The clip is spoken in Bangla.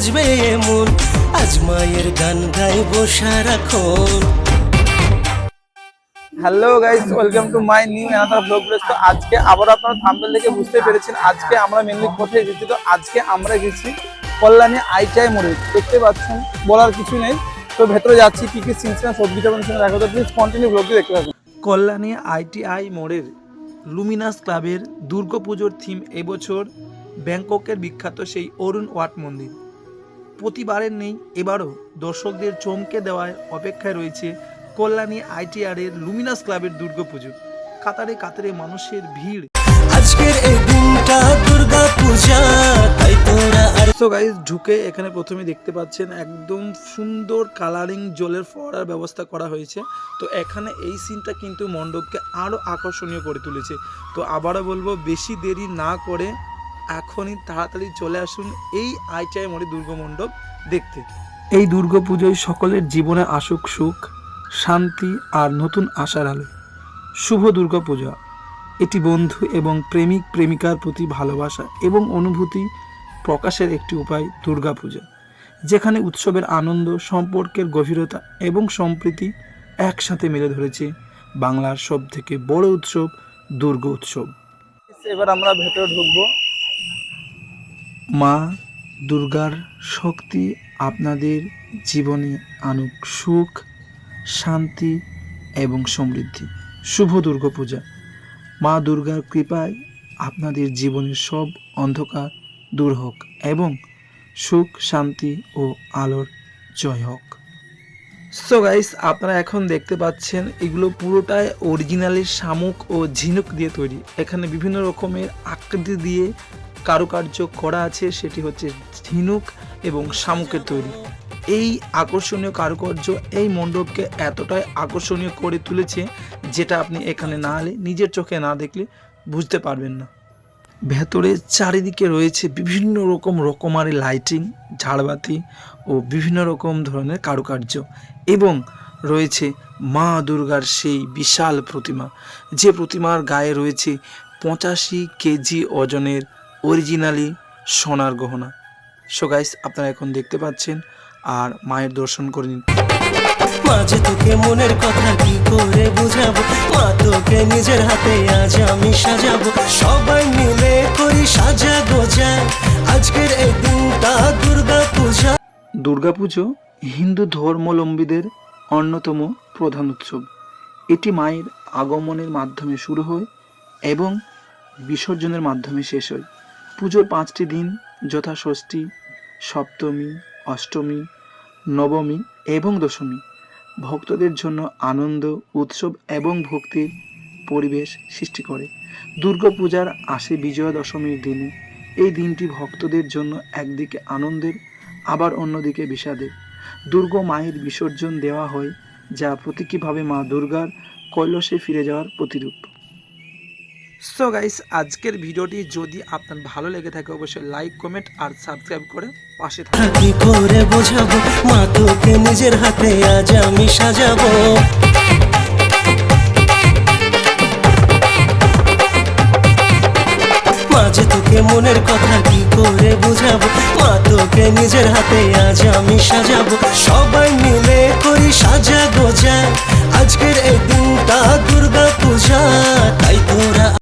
বাজবে এমন। আজ মায়ের গান গাইব সারাক্ষণ। Hello guys welcome to my new another blog video তো আজকে আবার আপনারা থাম্বনেল দেখে বুঝতে পেরেছেন আজকে আমরা মেনলি কোথায় গেছি? তো আজকে আমরা গেছি কল্যাণী আইটিআই মোড়ে। দেখতে পাচ্ছেন বলার কিছু নেই। তো ভেতরে যাচ্ছি কি কি সিনস না সবজিটা আপনাদের সঙ্গে দেখা প্লিজ কন্টিনিউ ব্লগটি দেখতে থাকুন। কল্যাণী আইটিআই মোড়ের লুমিনাস ক্লাবের দুর্গাপুজোর থিম এবছর ব্যাংককের বিখ্যাত সেই অরুণ ওয়াট মন্দির। প্রতিবারের নেই এবারও দর্শকদের চমকে দেওয়ায় অপেক্ষায় রয়েছে কল্যাণী আইটিআর এর লুমিনাস ক্লাবের দুর্গাপুজো। কাতারে কাতারে মানুষের ভিড়। আজকের এই দিনটা দুর্গা পূজা তাই তোরা আর সো গাইজ ঢুকে এখানে প্রথমে দেখতে পাচ্ছেন একদম সুন্দর কালারিং জলের ফোয়ারার ব্যবস্থা করা হয়েছে। তো এখানে এই সিনটা কিন্তু মণ্ডপকে আরও আকর্ষণীয় করে তুলেছে। তো আবারও বলব বেশি দেরি না করে এখনই তাড়াতাড়ি চলে আসুন এই আইচাই মোড়ে দুর্গমণ্ডপ দেখতে। এই দুর্গা পুজোয় সকলের জীবনে আসুক সুখ শান্তি আর নতুন আশার আলো। শুভ দুর্গা পূজা এটি বন্ধু এবং প্রেমিক প্রেমিকার প্রতি ভালোবাসা এবং অনুভূতি প্রকাশের একটি উপায় দুর্গাপূজা যেখানে উৎসবের আনন্দ সম্পর্কের গভীরতা এবং সম্প্রীতি একসাথে মেলে ধরেছে বাংলার সব থেকে বড় উৎসব দুর্গ উৎসব এবার আমরা ভেতরে ঢুকবো। মা দুর্গার শক্তি আপনাদের জীবনে আনুক সুখ, শান্তি এবং সমৃদ্ধি। শুভ দুর্গাপূজা। মা দুর্গার কৃপায় আপনাদের জীবনের সব অন্ধকার দূর হোক এবং সুখ, শান্তি ও আলোর জয় হোক। সো গাইস আপনারা এখন দেখতে পাচ্ছেন, এগুলো পুরোটাই অরিজিনালি শামুক ও ঝিনুক দিয়ে তৈরি। এখানে বিভিন্ন রকমের আকৃতি দিয়ে কারুকার্য করা আছে, সেটি হচ্ছে ঝিনুক এবং শামুকের তৈরি। এই আকর্ষণীয় কারুকার্য এই মণ্ডপকে এতটাই আকর্ষণীয় করে তুলেছে, যেটা আপনি এখানে না এলে, নিজের চোখে না দেখলে বুঝতে পারবেন না। ভেতরে চারিদিকে রয়েছে বিভিন্ন রকম রকমারি লাইটিং, ঝাড়বাতি ও বিভিন্ন রকম ধরনের কারুকার্য এবং রয়েছে মা দুর্গার সেই বিশাল প্রতিমা। যে প্রতিমার গায়ে রয়েছে পঁচাশি কেজি ওজনের অরিজিনালি সোনার গহনা। সো গাইস আপনারা এখন দেখতে পাচ্ছেন আর মায়ের দর্শন করে নিন। মাঝে তোকে মনের কথা কি করে বুঝাবো? মা তোকে নিজের হাতে আজ আমি সাজাবো। সবাই মিলে করি সাজা গোজা। আজকের এই দিনটা দুর্গা পূজা। দুর্গাপুজো হিন্দু ধর্মাবলম্বীদের অন্যতম প্রধান উৎসব। এটি মায়ের আগমনের মাধ্যমে শুরু হয় এবং বিসর্জনের মাধ্যমে শেষ হয়। পুজোর পাঁচটি দিন যথা ষষ্ঠী, সপ্তমী, অষ্টমী, নবমী এবং দশমী। ভক্তদের জন্য আনন্দ, উৎসব এবং ভক্তির পরিবেশ সৃষ্টি করে। দুর্গাপূজার আসে বিজয়া দশমীর দিনে। এই দিনটি ভক্তদের জন্য একদিকে আনন্দের, আবার অন্যদিকে বিষাদের। দুর্গা মায়ের বিসর্জন দেওয়া হয়, যা প্রতীকীভাবে মা দুর্গার কৈলসে ফিরে যাওয়ার প্রতিরূপ। সো গাইস আজকের ভিডিওটি যদি আপনার ভালো লেগে থাকে, অবশ্যই লাইক কমেন্ট আর সাবস্ক্রাইব করে পাশে থাকুন। করে বোঝাবো? মা তোকে নিজের হাতে আজ আমি সাজাবো। মাঝে তোকে মনের কথা কি করে বুঝাবো? মা তোকে নিজের হাতে আজ আমি সাজাবো। সবাই মিলে করি সাজা গোজা আজকের এই দিনটা দুর্গা পূজা